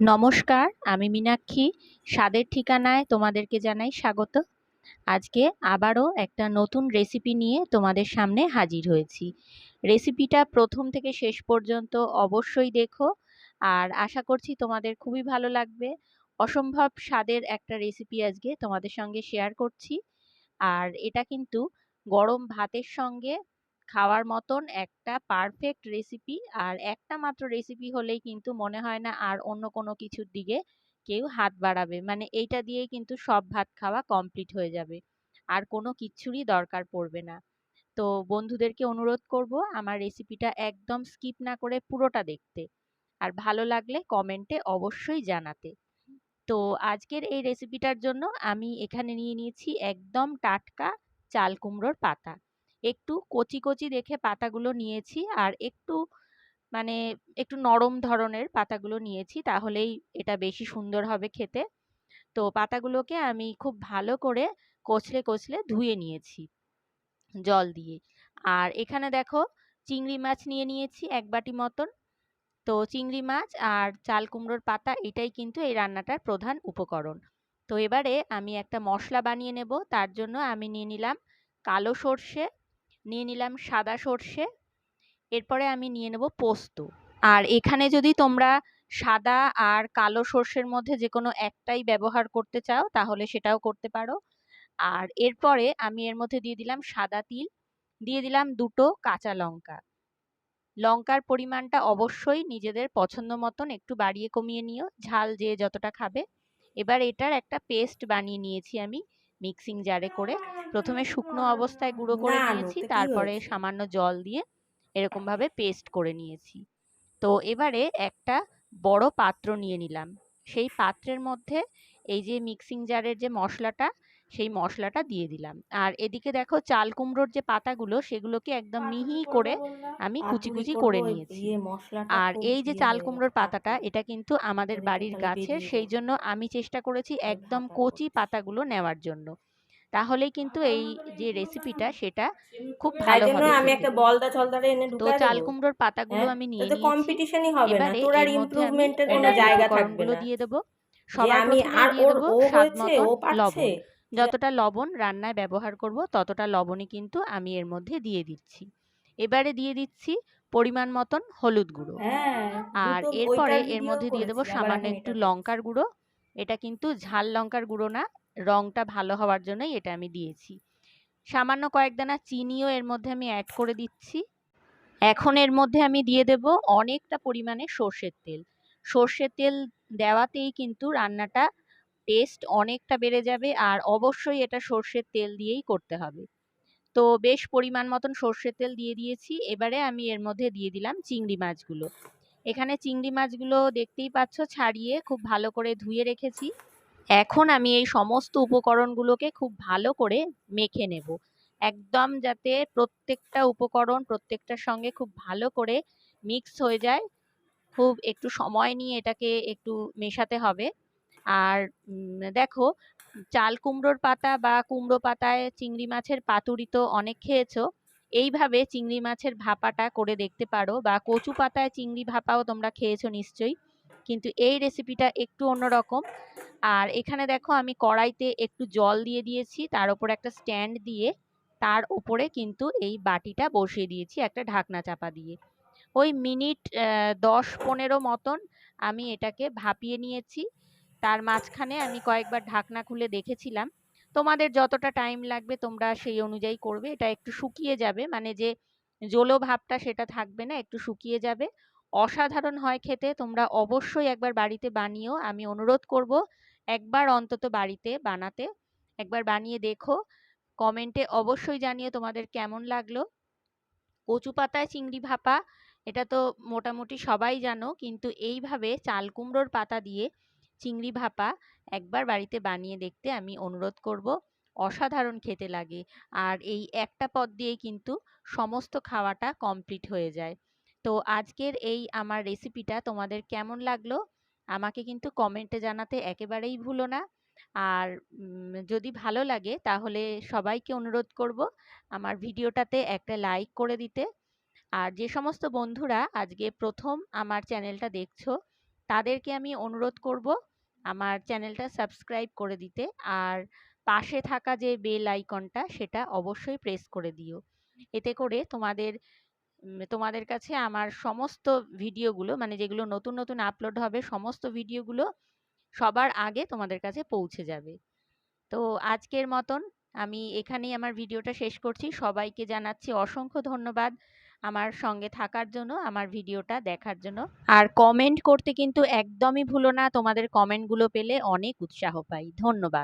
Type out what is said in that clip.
নমস্কার, আমি মীনাক্ষী। স্বাদের ঠিকানায় তোমাদেরকে জানাই স্বাগত। আজকে আবারও একটা নতুন রেসিপি নিয়ে তোমাদের সামনে হাজির হয়েছি। রেসিপিটা প্রথম থেকে শেষ পর্যন্ত অবশ্যই দেখো। আর আশা করছি তোমাদের খুবই ভালো লাগবে। অসম্ভব স্বাদের একটা রেসিপি আজকে তোমাদের সঙ্গে শেয়ার করছি। আর এটা কিন্তু গরম ভাতের সঙ্গে খাওয়ার মতন একটা পারফেক্ট রেসিপি আর একটা মাত্র রেসিপি হলেই কিন্তু মনে হয় না আর অন্য কোনো কিছুর দিকে কেউ হাত বাড়াবে। মানে এইটা দিয়েই কিন্তু সব ভাত খাওয়া কমপ্লিট হয়ে যাবে। আর কোনো কিচ্ছুরই দরকার পড়বে না। তো বন্ধুদেরকে অনুরোধ করব আমার রেসিপিটা একদম স্কিপ না করে পুরোটা দেখতে। আর ভালো লাগলে কমেন্টে অবশ্যই জানাতে। তো আজকের এই রেসিপিটার জন্য আমি এখানে নিয়ে নিয়েছি একদম টাটকা চাল কুমড়োর পাতা। একটু কচি কচি দেখে পাতাগুলো নিয়েছি। আর একটু মানে একটু নরম ধরনের পাতাগুলো নিয়েছি, তাহলেই এটা বেশি সুন্দর হবে খেতে। তো পাতাগুলোকে আমি খুব ভালো করে কচলে কচলে ধুয়ে নিয়েছি জল দিয়ে। আর এখানে দেখো চিংড়ি মাছ নিয়ে নিয়েছি এক বাটি মতন। তো চিংড়ি মাছ আর চাল কুমড়োর পাতা এটাই কিন্তু এই রান্নাটার প্রধান উপকরণ। তো এবারে আমি একটা মশলা বানিয়ে নেব, তার জন্য আমি নিয়ে নিলাম কালো সর্ষে নিয়ে নিলাম সাদা সর্ষে, এরপরে আমি নিয়ে নেব পোস্ত। আর এখানে যদি তোমরা সাদা আর কালো সর্ষের মধ্যে যে কোনো একটাই ব্যবহার করতে চাও, তাহলে সেটাও করতে পারো। আর এরপরে আমি এর মধ্যে দিয়ে দিলাম সাদা তিল, দিয়ে দিলাম দুটো কাঁচা লঙ্কা। লঙ্কার পরিমাণটা অবশ্যই নিজেদের পছন্দ মতন একটু বাড়িয়ে কমিয়ে নিও, ঝাল যে যতটা খাবে। এবার এটার একটা পেস্ট বানিয়ে নিয়েছি আমি। মিক্সিং জারে করে প্রথমে শুকনো অবস্থায় গুঁড়ো করে নিয়েছি তারপরে সামান্য জল দিয়ে এরকমভাবে পেস্ট করে নিয়েছি। তো এবারে একটা বড় পাত্র নিয়ে নিলাম। সেই পাত্রের মধ্যে এই যে মিক্সিং জারের যে মশলাটা সেই মশলাটা দিয়ে দিলাম। আর এদিকে দেখো চাল কুমড়োর যে পাতাগুলো সেগুলোকে একদম মিহি করে আমি কুচি কুচি করে নিয়েছি। আর এই যে চাল কুমড়োর পাতাটা এটা কিন্তু আমাদের বাড়ির গাছের সেই জন্য আমি চেষ্টা করেছি একদম কচি পাতাগুলো নেওয়ার জন্য। তাহলেই কিন্তু এই যে রেসিপিটা সেটা খুব ভালো হবে আমি একটা বলদা ছলদারে এনে তো চাল কুমড়োর পাতাগুলো হ্যাঁ? আমি নিয়ে নিয়েছি। কম্পিটিশনই হবে না। তোর আর ইমপ্রুভমেন্টের কোনো জায়গা থাকবে না। দিয়ে দেবো। সবার আমি আর ওর দেবো ও হয়েছে ও পারছে। যতটা লবণ রান্নায় ব্যবহার করব ততটা লবণই কিন্তু আমি এর মধ্যে দিয়ে দিচ্ছি। এবারে দিয়ে দিচ্ছি পরিমাণ মতন হলুদ গুঁড়ো। হ্যাঁ আর এরপরে এর মধ্যে দিয়ে দেবো সামান্য একটু লঙ্কার গুঁড়ো। এটা কিন্তু ঝাল লঙ্কার গুঁড়ো না রংটা ভালো হওয়ার জন্যই এটা আমি দিয়েছি। সামান্য কয়েক দানা চিনিও এর মধ্যে আমি অ্যাড করে দিচ্ছি। এখন এর মধ্যে আমি দিয়ে দেব অনেকটা পরিমাণে সর্ষের তেল। সর্ষের তেল দেওয়াতেই কিন্তু রান্নাটা টেস্ট অনেকটা বেড়ে যাবে আর অবশ্যই এটা সর্ষের তেল দিয়েই করতে হবে। তো বেশ পরিমাণ মতন সর্ষের তেল দিয়ে দিয়েছি, এবারে আমি এর মধ্যে দিয়ে দিলাম চিংড়ি মাছগুলো। এখানে চিংড়ি মাছগুলো দেখতেই পাচ্ছ ছাড়িয়ে খুব ভালো করে ধুয়ে রেখেছি। এখন আমি এই সমস্ত উপকরণগুলোকে খুব ভালো করে মেখে নেব। একদম যাতে প্রত্যেকটা উপকরণ প্রত্যেকটার সঙ্গে খুব ভালো করে মিক্স হয়ে যায়। খুব একটু সময় নিয়ে এটাকে একটু মেশাতে হবে। আর দেখো, চাল কুমড়োর পাতা বা কুমড়ো পাতায় চিংড়ি মাছের পাতুরি তো অনেক খেয়েছো। এইভাবে চিংড়ি মাছের ভাপাটা করে দেখতে পারো বা কচু পাতায় চিংড়ি ভাপাও তোমরা খেয়েছো নিশ্চয়ই। কিন্তু এই রেসিপিটা একটু অন্যরকম। আর এখানে দেখো, আমি কড়াইতে একটু জল দিয়ে দিয়েছি, তার উপর একটা স্ট্যান্ড দিয়ে, তার উপরে কিন্তু এই বাটিটা বসিয়ে দিয়েছি একটা ঢাকনা চাপা দিয়ে। ওই মিনিট দশ পনেরো মতন আমি এটাকে ভাপিয়ে নিয়েছি। তার মাঝখানে আমি কয়েকবার ঢাকনা খুলে দেখেছিলাম। তোমাদের যতটা টাইম লাগবে তোমরা সেই অনুযায়ী করবে। এটা একটু শুকিয়ে যাবে মানে যে জলো ভাবটা সেটা থাকবে না, একটু শুকিয়ে যাবে। অসাধারণ হয় খেতে, তোমরা অবশ্যই একবার বাড়িতে বানিও। আমি অনুরোধ করব, একবার অন্তত বাড়িতে বানাতে। একবার বানিয়ে দেখো। কমেন্টে অবশ্যই জানিও তোমাদের কেমন লাগল। কচু পাতায় চিংড়ি ভাপা, এটা তো মোটামুটি সবাই জানো, কিন্তু এইভাবে চাল কুমড়োর পাতা দিয়ে চিংড়ি ভাপা একবার বাড়িতে বানিয়ে দেখতে আমি অনুরোধ করব, অসাধারণ খেতে লাগে। আর এই একটা পদ দিয়েই কিন্তু সমস্ত খাওয়াটা কমপ্লিট হয়ে যায়। তো আজকের এই আমার রেসিপিটা তোমাদের কেমন লাগল? আমাকে কিন্তু কমেন্টে জানাতে একেবারেই ভুলো না। আর যদি ভালো লাগে তাহলে সবাইকে অনুরোধ করব আমার ভিডিওটাতে একটা লাইক করে দিতে। আর যে সমস্ত বন্ধুরা আজকে প্রথম আমার চ্যানেলটা দেখছ তাদেরকে আমি অনুরোধ করব আমার চ্যানেলটা সাবস্ক্রাইব করে দিতে। আর পাশে থাকা যে বেল আইকনটা, সেটা অবশ্যই প্রেস করে দিও। এতে করে তোমাদের তোমাদের কাছে আমার সমস্ত ভিডিওগুলো মানে যেগুলো নতুন নতুন আপলোড হবে, সমস্ত ভিডিওগুলো সবার আগে তোমাদের কাছে পৌঁছে যাবে। তো আজকের মতন আমি এখানেই আমার ভিডিওটা শেষ করছি। সবাইকে জানাচ্ছি অসংখ্য ধন্যবাদ। আমার সঙ্গে থাকার জন্য, আমার ভিডিওটা দেখার জন্য। আর কমেন্ট করতে কিন্তু একদমই ভুলো না, তোমাদের কমেন্টগুলো পেলে অনেক উৎসাহ পাই। ধন্যবাদ।